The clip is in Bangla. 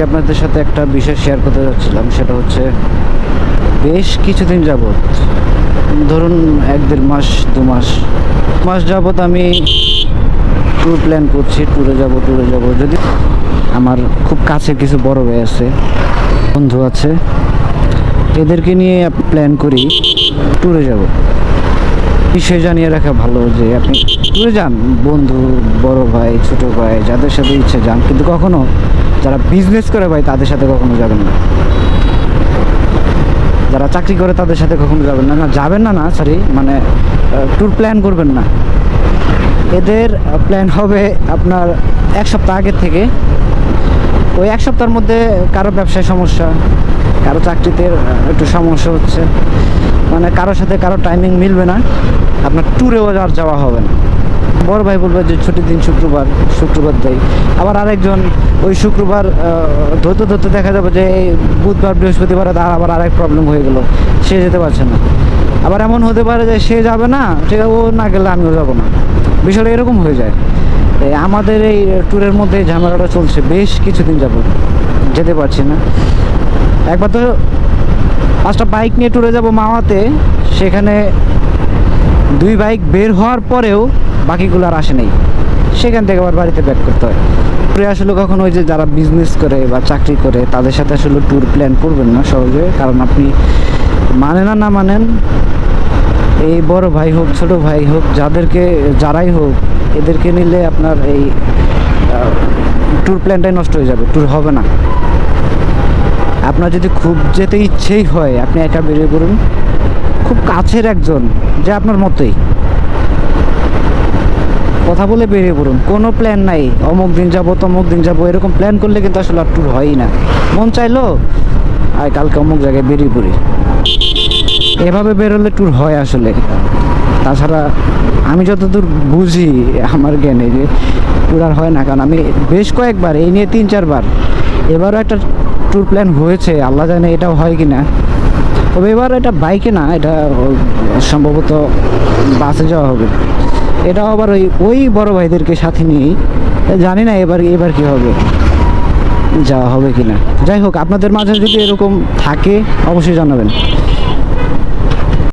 আজকে আপনাদের সাথে একটা বিষয় শেয়ার করতে যাচ্ছিলাম, সেটা হচ্ছে বেশ কিছুদিন যাবৎ, ধরুন এক দেড় মাস, দু মাস মাস যাবৎ আমি ট্যুর প্ল্যান করছি ট্যুরে যাব ট্যুরে যাব। যদি আমার খুব কাছে কিছু বড় ভাই আছে, বন্ধু আছে, এদেরকে নিয়ে প্ল্যান করি ট্যুরে যাব। বিষয় জানিয়ে রাখা ভালো যে আপনি ট্যুরে যান, বন্ধু, বড় ভাই, ছোট ভাই, যাদের সাথে ইচ্ছে যান, কিন্তু কখনো যারা বিজনেস করে ভাই, তাদের সাথে কখনো যাবেন না। যারা চাকরি করে, তাদের সাথে কখনো যাবেন না। না, যাবেন না না সরি মানে ট্যুর প্ল্যান করবেন না। এদের প্ল্যান হবে আপনার এক সপ্তাহ আগের থেকে ওই এক সপ্তাহের মধ্যে কারও ব্যবসায় সমস্যা, কারও চাকরিতে একটু সমস্যা হচ্ছে। মানে কারোর সাথে কারও টাইমিং মিলবে না। আপনার ট্যুরেও আর যাওয়া হবে না। বড় ভাই বলবে যে ছুটির দিন শুক্রবার শুক্রবার দেয় আবার আরেকজন ওই শুক্রবার ধরতে ধরতে দেখা যাবে যে এই বুধবার, বৃহস্পতিবার তার আবার আরেক প্রবলেম হয়ে গেল। সে যেতে পারছে না। আবার এমন হতে পারে যে সে যাবে না ঠিক ও না গেলে আমিও যাব না। বিষয়টা এরকম হয়ে যায়। আমাদের এই ট্যুরের মধ্যে ঝামেলাটা চলছে বেশ কিছুদিন যাব যেতে পারছি না। একবার তো পাঁচটা বাইক নিয়ে ট্যুরে যাব মাওয়াতে সেখানে দুই বাইক বের হওয়ার পরেও বাকিগুলো আর আসে নেই। সেখান থেকে আবার বাড়িতে ব্যাক করতে হয়। ট্যুরে আসলে কখনো ওই যে যারা বিজনেস করে বা চাকরি করে, তাদের সাথে আসলে ট্যুর প্ল্যান করবেন না সহজে, কারণ আপনি মানেন না না মানেন এই বড় ভাই হোক, ছোট ভাই হোক, যাদেরকে, যারাই হোক, এদেরকে নিলে আপনার এই ট্যুর প্ল্যানটাই নষ্ট হয়ে যাবে ট্যুর হবে না। আপনার যদি খুব যেতে ইচ্ছেই হয়, আপনি একা বেরিয়ে পড়ুন। খুব কাছের একজন, যে আপনার মতোই। কথা বলে বেরিয়ে পড়ুন। কোনো প্ল্যান নাই। অমুক দিন যাব, তমুক দিন যাব, এরকম প্ল্যান করলে কিন্তু আসলে আর ট্যুর হয়ই না। মন চাইলো আর কালকে অমুক জায়গায় বেরিয়ে পড়ি। এভাবে বেরোলে ট্যুর হয় আসলে। তাছাড়া আমি যতদূর বুঝি আমার জ্ঞানে যে ট্যুর আর হয় না, কারণ আমি বেশ কয়েকবার, এই নিয়ে তিন চারবার, এবারও একটা ট্যুর প্ল্যান হয়েছে, আল্লাহ জানে এটাও হয় কি না তবে এবার এটা বাইকে না, এটা সম্ভবত বাসে যাওয়া হবে। এটাও আবার ওই ওই বড় ভাইদেরকে সাথে নিয়েই। জানি না এবার এবার কি হবে, যাওয়া হবে কি না যাই হোক, আপনাদের মাঝে যদি এরকম থাকে, অবশ্যই জানাবেন।